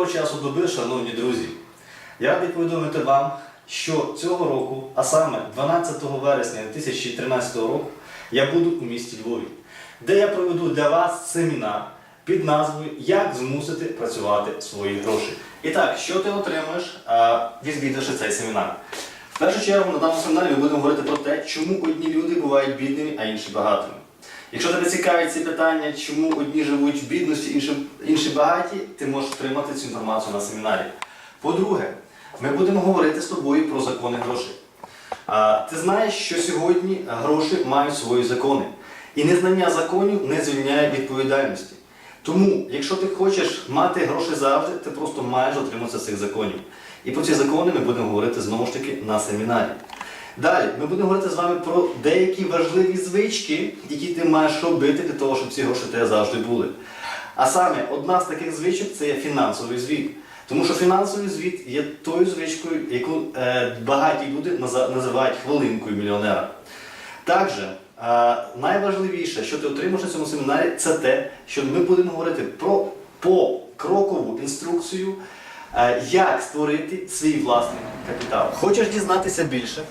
Доброго часу доби, шановні друзі! Я радий повідомити вам, що цього року, а саме 12 вересня 2013 року, я буду у місті Львові, де я проведу для вас семінар під назвою Як змусити працювати свої гроші. І так, що ти отримаєш, відвідавши цей семінар? В першу чергу на даному семінарі ми будемо говорити про те, чому одні люди бувають бідними, а інші багатими. Якщо тебе цікавить ці питання, чому одні живуть в бідності, інші, інші багаті, ти можеш отримати цю інформацію на семінарі. По-друге, ми будемо говорити з тобою про закони грошей. А, ти знаєш, що сьогодні гроші мають свої закони. І незнання законів не звільняє відповідальності. Тому, якщо ти хочеш мати гроші завжди, ти просто маєш дотримуватися цих законів. І про ці закони ми будемо говорити знову ж таки на семінарі. Далі ми будемо говорити з вами про деякі важливі звички, які ти маєш робити для того, щоб ці гроші тебе завжди були. А саме одна з таких звичок це є фінансовий звіт. Тому що фінансовий звіт є тою звичкою, яку е, багаті люди називають хвилинкою мільйонера. Також е, найважливіше, що ти отримаєш на цьому семінарі, це те, що ми будемо говорити про покрокову інструкцію, е, як створити свій власний капітал. Хочеш дізнатися більше?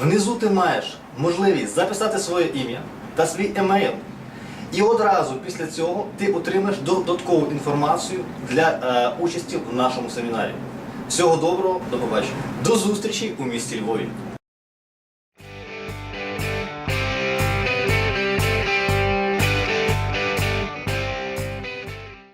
Внизу ти маєш можливість записати своє ім'я та свій емейл. І одразу після цього ти отримаєш додаткову інформацію для е, участі в нашому семінарі. Всього доброго, до побачення. До зустрічі у місті Львові.